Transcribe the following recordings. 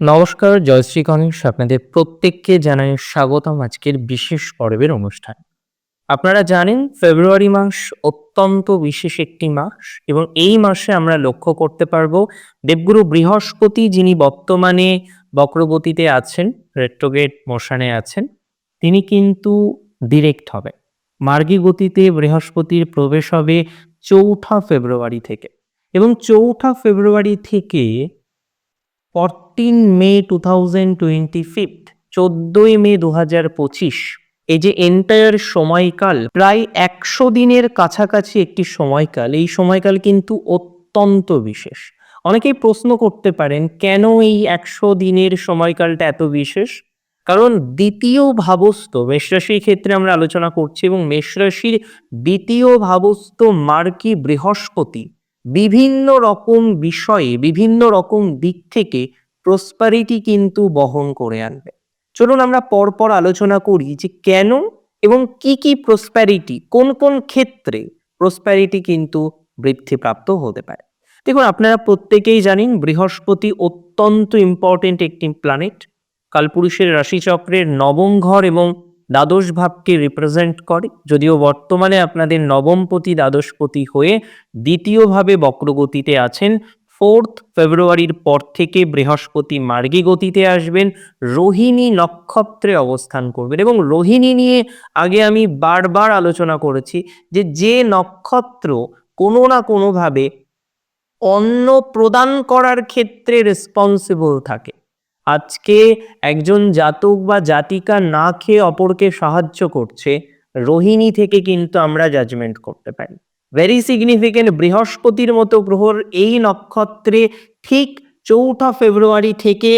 নমস্কার জয়শ্রী গণেশ। আপনাদের প্রত্যেককে জানাই স্বাগতম আজকের বিশেষ পর্বের অনুষ্ঠান। আপনারা জানেন, ফেব্রুয়ারি মাস অত্যন্ত বিশেষ একটি মাস এবং এই মাসে আমরা লক্ষ্য করতে পারব দেবগুরু বৃহস্পতি যিনি বর্তমানে বক্রগতিতে আছেন রেট্রোগেট মোশানে আছেন, তিনি কিন্তু ডিরেক্ট হবে। মার্গী গতিতে বৃহস্পতির প্রবেশ হবে চৌঠা ফেব্রুয়ারি থেকে এবং চৌঠা ফেব্রুয়ারি থেকে fourteen May two thousand twenty fifth চোদ্দই মে দু হাজার পঁচিশ এই যে এন্টায়ার সময়কাল, প্রায় একশো দিনের কাছাকাছি একটি সময়কাল, এই সময়কাল কিন্তু অত্যন্ত বিশেষ। অনেকেই প্রশ্ন করতে পারেন, কেন এই একশো দিনের সময়কালটা এত বিশেষ? কারণ দ্বিতীয় ভাবস্থ মেষরাশির ক্ষেত্রে আমরা আলোচনা করছি এবং মেষরাশির দ্বিতীয় ভাবস্থ মার্কি বৃহস্পতি বিভিন্ন রকম বিষয়ে, বিভিন্ন রকম দিক থেকে প্রসপারিটি কিন্তু বহন করে আনবে। চলুন আমরা পরপর আলোচনা করি যে কেন এবং কি কি প্রসপ্যারিটি কোন কোন ক্ষেত্রে প্রসপ্যারিটি কিন্তু বৃদ্ধিপ্রাপ্ত হতে পারে। দেখুন, আপনারা প্রত্যেকেই জানেন বৃহস্পতি অত্যন্ত ইম্পর্টেন্ট একটি প্ল্যানেট কালপুরুষের রাশিচক্রের নবম ঘর এবং দ্বাদশ ভাবকে রিপ্রেজেন্ট করে। যদিও বর্তমানে আপনাদের নবমপতি দ্বাদশপতি হয়ে দ্বিতীয়ভাবে বক্রগতিতে আছেন। ফোর্থ ফেব্রুয়ারির পর থেকে বৃহস্পতি মার্গী গতিতে আসবেন। রোহিণী নক্ষত্রে অবস্থান করবেন এবং রোহিণী নিয়ে আগে আমি বারবার আলোচনা করেছি যে যে নক্ষত্র কোনো না কোনোভাবে অন্ন প্রদান করার ক্ষেত্রে রেসপন্সিবল থাকে। আজকে একজন জাতক বা জাতিকা না খেয়ে অপরকে সাহায্য করছে, রোহিণী থেকে কিন্তু আমরা জাজমেন্ট করতে পারি। ভেরি সিগনিফিকেন্ট বৃহস্পতির মতো গ্রহর এই নক্ষত্রে ঠিক চৌঠা ফেব্রুয়ারি থেকে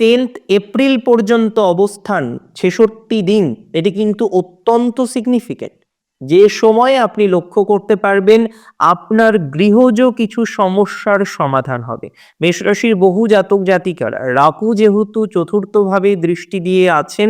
টেন্থ এপ্রিল পর্যন্ত অবস্থান, ছেষট্টি দিন, এটি কিন্তু অত্যন্ত সিগনিফিকেন্ট যে সময়ে আপনি লক্ষ্য করতে পারবেন আপনার গৃহজ কিছু সমস্যার সমাধান হবে। মেষরাশির বহু জাতক জাতিকারা রাহু যেহেতু চতুর্থভাবে দৃষ্টি দিয়ে আছেন,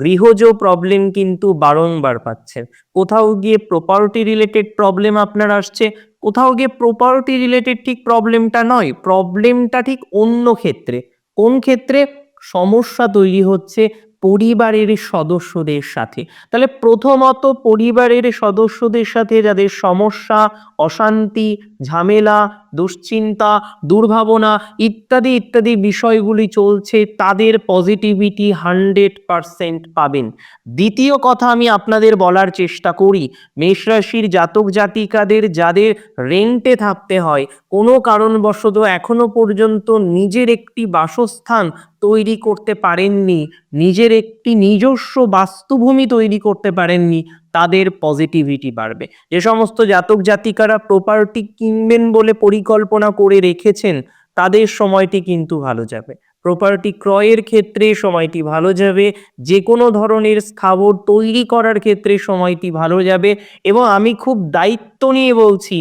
গৃহজ প্রবলেম কিন্তু বারংবার পাচ্ছেন। কোথাও গিয়ে প্রপার্টি রিলেটেড প্রবলেম আপনার আসছে, কোথাও গিয়ে প্রপার্টি রিলেটেড ঠিক প্রবলেমটা নয় প্রবলেমটা ঠিক অন্য ক্ষেত্রে। কোন ক্ষেত্রে? সমস্যা তৈরি হচ্ছে পরিবারের সদস্যদের সাথে। তাহলে প্রথমত পরিবারের সদস্যদের সাথে যাদের সমস্যা অশান্তি ঝামেলা দুশ্চিন্তা, দুর্ভাবনা ইত্যাদি ইত্যাদি বিষয়গুলি চলছে, তাদের পজিটিভিটি হান্ড্রেড পারসেন্ট পাবেন। দ্বিতীয় কথা আমি আপনাদের বলার চেষ্টা করি মেষরাশির জাতক জাতিকাদের যাদের রেন্টে থাকতে হয়, কোনো কারণবশত এখনও পর্যন্ত নিজের একটি বাসস্থান তৈরি করতে পারেননি, নিজের একটি নিজস্ব বাস্তুভূমি তৈরি করতে পারেননি তাদের পজিটিভিটি বাড়বে। যে সমস্ত জাতক জাতিকারা প্রপার্টি কিনবেন বলে পরিকল্পনা করে রেখেছেন, তাদের সময়টি কিন্তু ভালো যাবে। প্রপার্টি ক্রয়ের ক্ষেত্রে সময়টি ভালো যাবে যে কোনো ধরনের স্থাবর তৈরি করার ক্ষেত্রে সময়টি ভালো যাবে এবং আমি খুব দায়িত্ব নিয়ে বলছি,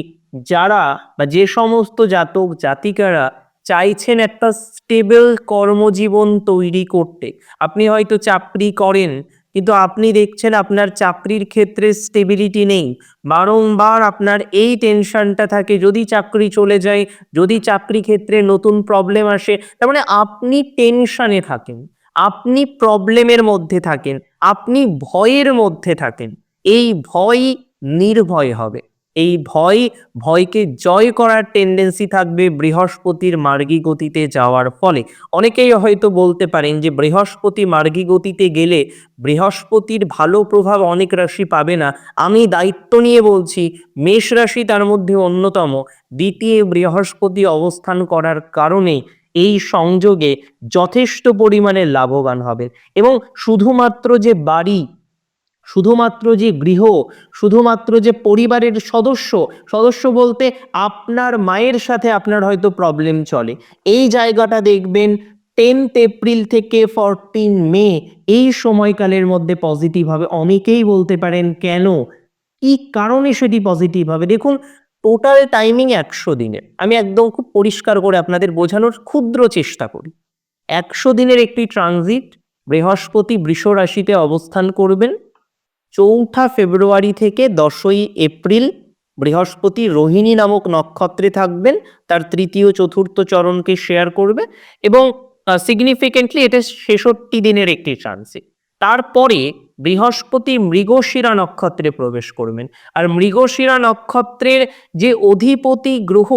যারা বা যে সমস্ত জাতক জাতিকারা চাইছেন একটা স্টেবল কর্মজীবন তৈরি করতে, আপনি হয়তো চাকরি করেন কিন্তু আপনি দেখছেন আপনার চাকরির ক্ষেত্রে স্টেবিলিটি নেই। বারংবার আপনার এই টেনশনটা থাকে, যদি চাকরি চলে যায়, যদি চাকরি ক্ষেত্রে নতুন প্রবলেম আসে, তার মানে আপনি টেনশনে থাকেন, আপনি প্রবলেমের মধ্যে থাকেন, আপনি ভয়ের মধ্যে থাকেন, এই ভয় নির্ভয় হবে। এই ভয়, ভয়কে জয় করার টেন্ডেন্সি থাকবে বৃহস্পতির মার্গী গতিতে যাওয়ার ফলে। অনেকেই হয়তো বলতে পারেন যে বৃহস্পতি মার্গী গতিতে গেলে বৃহস্পতির ভালো প্রভাব অনেক রাশি পাবে না। আমি দায়িত্ব নিয়ে বলছি, মেষ রাশি তার মধ্যে অন্যতম। দ্বিতীয় বৃহস্পতি অবস্থান করার কারণে এই সংযোগে যথেষ্ট পরিমাণে লাভবান হবে। এবং শুধুমাত্র যে বাড়ি শুধুমাত্র যে গৃহ, শুধুমাত্র যে পরিবারের সদস্য সদস্য বলতে আপনার মায়ের সাথে আপনার হয়তো প্রবলেম চলে। এই জায়গাটা দেখবেন টেন্থ এপ্রিল থেকে ফরটিন মে এই সময়কালের মধ্যে পজিটিভ হবে। অনেকেই বলতে পারেন, কেন? কি কারণে সেটি পজিটিভ হবে? দেখুন টোটাল টাইমিং একশো দিনের। আমি একদম খুব পরিষ্কার করে আপনাদের বোঝানোর ক্ষুদ্র চেষ্টা করি। একশো দিনের একটি ট্রানজিট বৃহস্পতি, বৃষ রাশিতে অবস্থান করবেন। চৌঠা ফেব্রুয়ারি থেকে দশই এপ্রিল বৃহস্পতি রোহিণী নামক নক্ষত্রে থাকবেন। তার তৃতীয়, চতুর্থ চরণকে শেয়ার করবে এবং সিগনিফিকেন্টলি এটা ছেষট্টি দিনের একটি ট্রানজিট তারপরে বৃহস্পতি মৃগশিরা নক্ষত্রে প্রবেশ করবেন। আর মৃগশিরা নক্ষত্রের যে অধিপতি গ্রহ,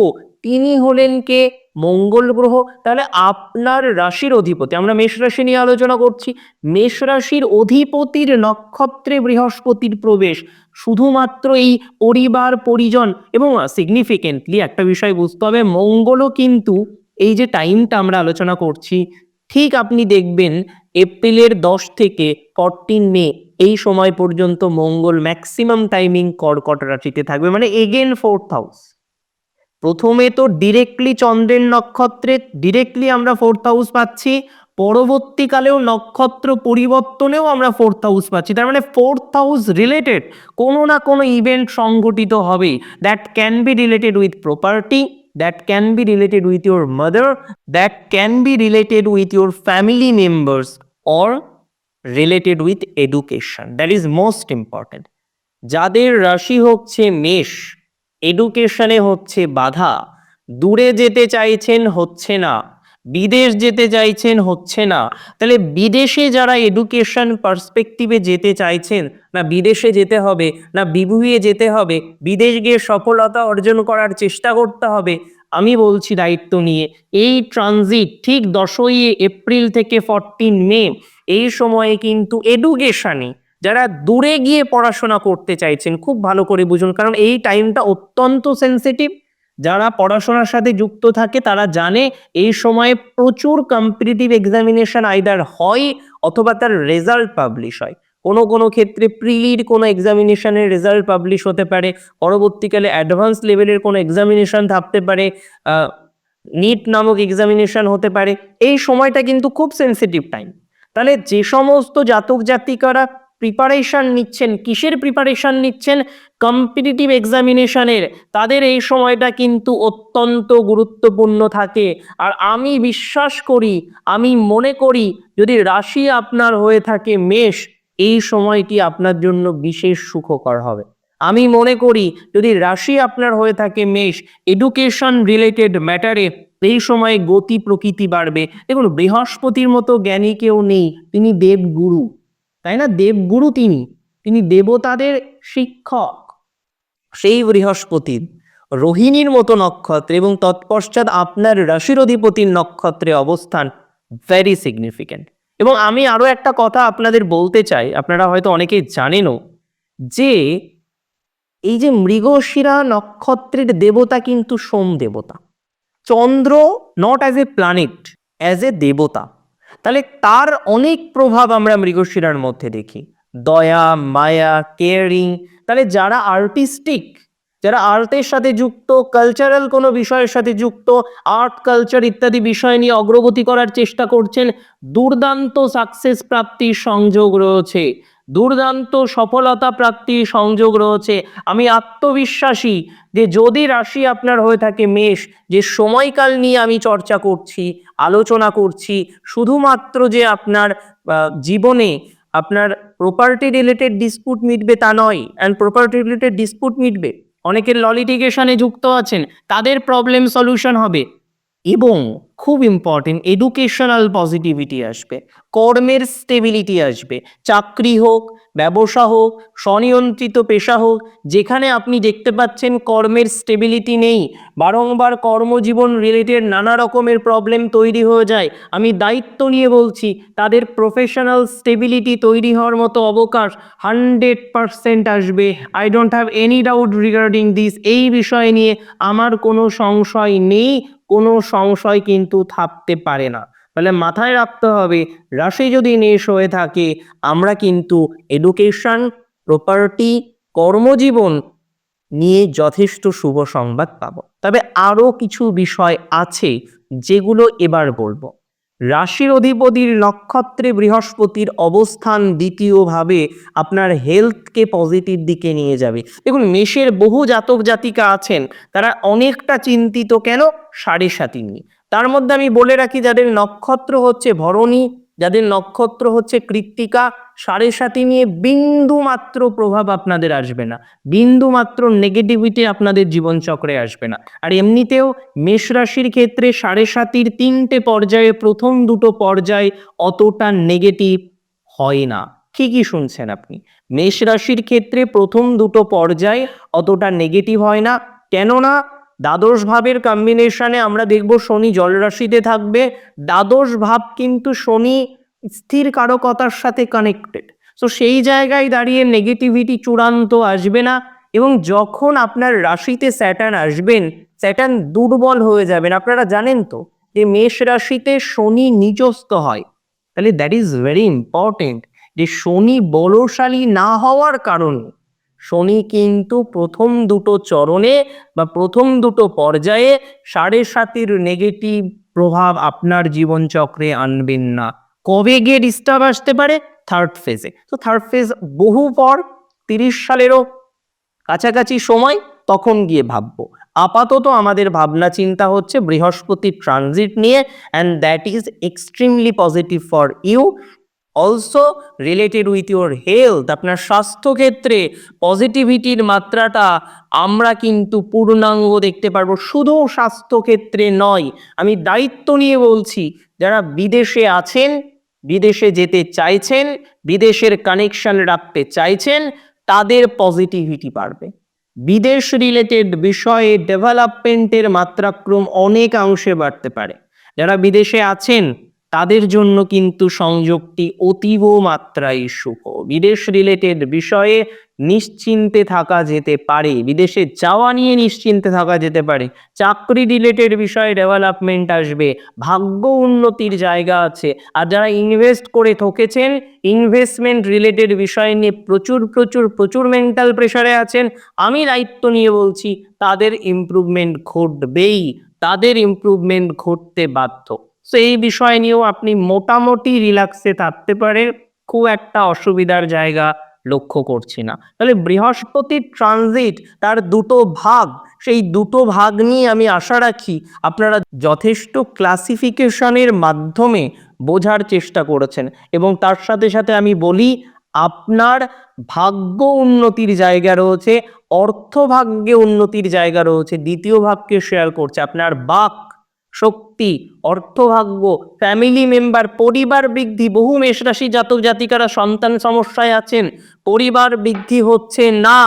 তিনি হলেন কে? মঙ্গল গ্রহ, তাহলে আপনার রাশির অধিপতি। আমরা মেষ রাশি নিয়ে আলোচনা করছি। মেষ রাশির অধিপতির নক্ষত্রে বৃহস্পতির প্রবেশ। শুধুমাত্র এই পরিবার, পরিজন এবং সিগনিফিকেন্টলি একটা বিষয় বুঝতে হবে, মঙ্গলও কিন্তু এই যে টাইমটা আমরা আলোচনা করছি, ঠিক আপনি দেখবেন এপ্রিলের দশ থেকে ফরটিন মে, এই সময় পর্যন্ত মঙ্গল ম্যাক্সিমাম টাইমিং কর্কট রাশিতে থাকবে। মানে এগেন ফোর্থ হাউস প্রথমে তো ডিরেক্টলি চন্দ্রের নক্ষত্রে ডিরেক্টলি আমরা ফোর্থ হাউস পাচ্ছি। পরবর্তীকালেও নক্ষত্র পরিবর্তনেও আমরা ফোর্থ হাউস পাচ্ছি। তার মানে ফোর্থ হাউস রিলেটেড কোনো না কোনো ইভেন্ট সংঘটিত হবে that can be related with property that can be related with your mother that can be related with your family members or related with education that is most important যাদের রাশি হচ্ছে মেষ এডুকেশনে হচ্ছে বাধা। দূরে যেতে চাইছেন হচ্ছে না, বিদেশ যেতে চাইছেন হচ্ছে না। তাহলে বিদেশে যারা এডুকেশন পার্সপেক্টিভে যেতে চাইছেন, না বিদেশে যেতে হবে, না বিভুয়ে যেতে হবে, বিদেশ গিয়ে সফলতা অর্জন করার চেষ্টা করতে হবে, আমি বলছি দায়িত্ব নিয়ে। এই ট্রানজিট ঠিক দশই এপ্রিল থেকে ফরটিন মে, এই সময়ে কিন্তু এডুকেশনে যারা দূরে গিয়ে পড়াশোনা করতে চাইছেন, খুব ভালো করে বুঝুন। কারণ এই টাইমটা অত্যন্ত সেন্সিটিভ যারা পড়াশোনার সাথে যুক্ত থাকে, তারা জানে এই সময়ে প্রচুর কম্পিটিটিভ এক্সামিনেশন আইদার হয় অথবা তার রেজাল্ট পাবলিশ হয়। কোনো কোনো ক্ষেত্রে প্রিলির কোনো এক্সামিনেশনের রেজাল্ট পাবলিশ হতে পারে। পরবর্তীকালে অ্যাডভান্স লেভেলের কোনো এক্সামিনেশন থাকতে পারে। নিট নামক এক্সামিনেশন হতে পারে। এই সময়টা কিন্তু খুব সেন্সিটিভ টাইম তাহলে যে সমস্ত জাতক জাতিকারা প্রিপারেশন নিচ্ছেন, কিসের প্রিপারেশন নিচ্ছেন? কম্পিটিটিভ এক্সামিনেশনের তাদের এই সময়টা কিন্তু অত্যন্ত গুরুত্বপূর্ণ থাকে। আর আমি বিশ্বাস করি, আমি মনে করি, যদি রাশি আপনার হয়ে থাকে মেষ, এই সময়টি আপনার জন্য বিশেষ সুখকর হবে। আমি মনে করি, যদি রাশি আপনার হয়ে থাকে মেষ এডুকেশন রিলেটেড ম্যাটারে এই সময়ে গতি প্রকৃতি বাড়বে। দেখুন, বৃহস্পতির মতো জ্ঞানী কেউ নেই, তিনি দেবগুরু। তাই না? দেবগুরু তিনি। তিনি দেবতাদের শিক্ষক। সেই বৃহস্পতির রোহিণীর মতো নক্ষত্র এবং তৎপশ্চাৎ আপনার রাশির অধিপতির নক্ষত্রে অবস্থান ভেরি সিগনিফিক্যান্ট এবং আমি আরও একটা কথা আপনাদের বলতে চাই, আপনারা হয়তো অনেকেই জানেনও, যে এই যে মৃগশিরা নক্ষত্রের দেবতা কিন্তু সোম দেবতা। চন্দ্র not as a planet as a দেবতা। তাহলে তার অনেক প্রভাব আমরা মৃগশিরার মধ্যে দেখি। দয়া, মায়া কেয়ারিং তাহলে যারা আর্টিস্টিক যারা আর্টের সাথে যুক্ত কালচারাল কোনো বিষয়ের সাথে যুক্ত আর্ট কালচার ইত্যাদি বিষয় নিয়ে অগ্রগতি করার চেষ্টা করছেন, দুর্দান্ত সাকসেস প্রাপ্তির সংযোগ রয়েছে। দুর্দান্ত সফলতা প্রাপ্তি সংযোগ রয়েছে। আমি আত্মবিশ্বাসী যে যদি রাশি আপনার হয়ে থাকে মেষ, যে সময়কাল নিয়ে আমি চর্চা করছি, আলোচনা করছি, শুধুমাত্র যে আপনার জীবনে আপনার প্রপার্টি রিলেটেড ডিসপুট মিটবে তা নয় অ্যান্ড প্রপার্টি রিলেটেড ডিসপুট মিটবে। অনেকের ললিটিগেশনে যুক্ত আছেন, তাদের প্রবলেম সলিউশন হবে। এবং খুব ইম্পর্টেন্ট এডুকেশনাল পজিটিভিটি আসবে, কর্মের স্টেবিলিটি আসবে, চাকরি হোক, ব্যবসা হোক, স্বনিয়ন্ত্রিত পেশা হোক, যেখানে আপনি দেখতে পাচ্ছেন কর্মের স্টেবিলিটি নেই, বারংবার কর্মজীবন রিলেটেড নানা রকমের প্রবলেম তৈরি হয়ে যায়, আমি দায়িত্ব নিয়ে বলছি, তাদের প্রফেশনাল স্টেবিলিটি তৈরি হওয়ার মতো অবকাশ হান্ড্রেড পারসেন্ট আসবে I don't have any doubt regarding this এই বিষয় নিয়ে আমার কোনো সংশয় নেই সংশয় কিন্তু থাকতে পারে না। তাহলে মাথায় রাখতে হবে, রাশি যদি নেশ হয়ে থাকে, আমরা কিন্তু এডুকেশন প্রপার্টি কর্মজীবন নিয়ে যথেষ্ট শুভ সংবাদ পাব। তবে আরও কিছু বিষয় আছে যেগুলো এবার বলব। রাশির অধিপতির নক্ষত্রে বৃহস্পতির অবস্থান দ্বিতীয়ভাবে আপনার হেলথকে পজিটিভ দিকে নিয়ে যাবে। দেখুন, মেষের বহু জাতক জাতিকা আছেন, তারা অনেকটা চিন্তিত কেন? সাড়ে সাতি নিয়ে। তার মধ্যে আমি বলে রাখি, যাদের নক্ষত্র হচ্ছে ভরণী যাদের নক্ষত্র হচ্ছে কৃত্তিকা, সাড়ে সাতি নিয়ে বিন্দু মাত্র প্রভাব আপনাদের আসবে না। বিন্দু মাত্র নেগেটিভিটি আপনাদের জীবনচক্রে আসবে না। আর এমনিতেও মেষ রাশির ক্ষেত্রে সাড়ে সাতির তিনটে পর্যায়ে, প্রথম দুটো পর্যায় অতটা নেগেটিভ হয় না। ঠিকই শুনছেন আপনি। মেষ রাশির ক্ষেত্রে প্রথম দুটো পর্যায় অতটা নেগেটিভ হয় না। কেননা দ্বাদশ ভাবের কম্বিনেশনে আমরা দেখব শনি জল রাশিতে থাকবে। দ্বাদশ ভাব কিন্তু শনি স্থির কারকতার সাথে কানেক্টেড সো সেই জায়গায় দাঁড়িয়ে নেগেটিভিটি চূড়ান্ত আসবে না এবং যখন আপনার রাশিতে স্যাটার্ন আসবেন স্যাটার্ন দুর্বল হয়ে যাবেন। আপনারা জানেন তো যে মেষ রাশিতে শনি নিচস্থ হয়। তাহলে দ্যাট ইজ ভেরি ইম্পর্টেন্ট যে শনি বলশালী না হওয়ার কারণে শনি কিন্তু প্রথম দুটো চরণে বা প্রথম দুটো পর্যায়ে সাড়ে সাতির নেগেটিভ প্রভাব আপনার জীবনচক্রে আনবেন না। কবে গিয়ে ডিস্টার্ব আসতে পারে? থার্ড ফেজে তো থার্ড ফেজ বহু পর, তিরিশ সালেরও কাছাকাছি সময়, তখন গিয়ে ভাববো। আপাতত আমাদের ভাবনা চিন্তা হচ্ছে বৃহস্পতি ট্রানজিট নিয়ে and that is extremely positive for you also related with your health আপনার স্বাস্থ্যক্ষেত্রে পজিটিভিটির মাত্রাটা আমরা কিন্তু পূর্ণাঙ্গ দেখতে পারব। শুধু স্বাস্থ্যক্ষেত্রে নয়, আমি দায়িত্ব নিয়ে বলছি, যারা বিদেশে আছেন, বিদেশে যেতে চাইছেন, বিদেশের কানেকশন রাখতে চাইছেন, তাদের পজিটিভিটি বাড়বে। বিদেশ রিলেটেড বিষয়ে ডেভেলপমেন্টের মাত্রাক্রম অনেকাংশে বাড়তে পারে। যারা বিদেশে আছেন তাদের জন্য কিন্তু সংযোগটি অতীব মাত্রায় শুভ। বিদেশ রিলেটেড বিষয়ে নিশ্চিন্তে থাকা যেতে পারে, বিদেশে যাওয়া নিয়ে নিশ্চিন্তে থাকা যেতে পারে, চাকরি রিলেটেড বিষয়ে ডেভেলপমেন্ট আসবে, ভাগ্য উন্নতির জায়গা আছে, আর যারা ইনভেস্ট করে ঠকেছেন ইনভেস্টমেন্ট রিলেটেড বিষয় নিয়ে প্রচুর প্রচুর প্রচুর মেন্টাল প্রেশারে আছেন, আমি দায়িত্ব নিয়ে বলছি, তাদের ইমপ্রুভমেন্ট ঘটবেই, তাদের ইমপ্রুভমেন্ট ঘটতে বাধ্য। সো এই বিষয় নিয়েও আপনি মোটামুটি রিল্যাক্সে থাকতে পারে, খুব একটা অসুবিধার জায়গা লক্ষ্য করছি না। তাহলে বৃহস্পতির ট্রানজিট তার দুটো ভাগ, সেই দুটো ভাগ নিয়ে আমি আশা রাখি আপনারা যথেষ্ট ক্লাসিফিকেশনের মাধ্যমে বোঝার চেষ্টা করেছেন এবং তার সাথে সাথে আমি বলি, আপনার ভাগ্য উন্নতির জায়গা রয়েছে, অর্থভাগ্যে উন্নতির জায়গা রয়েছে, দ্বিতীয় ভাগকে শেয়ার করছে, আপনার বাক শক্তি অর্থভাগ্য ফ্যামিলি মেম্বার পরিবার বৃদ্ধি, বহু মেষরাশি জাতক জাতিকারা সন্তান সমস্যায় আছেন, পরিবার বৃদ্ধি হচ্ছে না,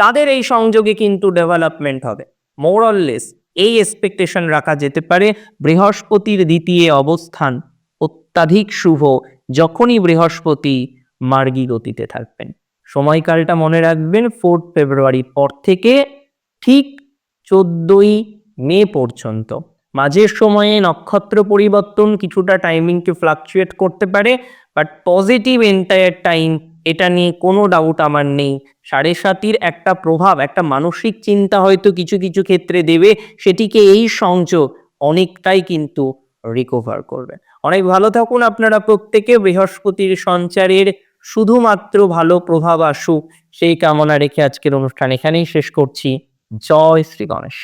তাদের এই সংযোগে কিন্তু ডেভেলপমেন্ট হবে। মোরললেস এই এক্সপেকটেশন রাখা যেতে পারে, বৃহস্পতির দ্বিতীয় অবস্থান অত্যাধিক শুভ, যখনই বৃহস্পতি মার্গী গতিতে থাকবেন। সময়কালটা মনে রাখবেন ফোর্থ ফেব্রুয়ারির পর থেকে ঠিক চোদ্দই মে পর্যন্ত। মাঝের সময়ে নক্ষত্র পরিবর্তন কিছুটা টাইমিংকে ফ্লাকচুয়েট করতে পারে বাট পজিটিভ এন্টায়ার টাইম এটা নিয়ে কোনো ডাউট আমার নেই। সাড়ে সাতির একটা প্রভাব, একটা মানসিক চিন্তা হয়তো কিছু কিছু ক্ষেত্রে দেবে, সেটিকে এই সংযোগ অনেকটাই কিন্তু রিকভার করবে। অনেক ভালো থাকুন আপনারা প্রত্যেকে, বৃহস্পতির সঞ্চারের শুধুমাত্র ভালো প্রভাব আসুক, সেই কামনা রেখে আজকের অনুষ্ঠান এখানেই শেষ করছি। জয় শ্রী গণেশ।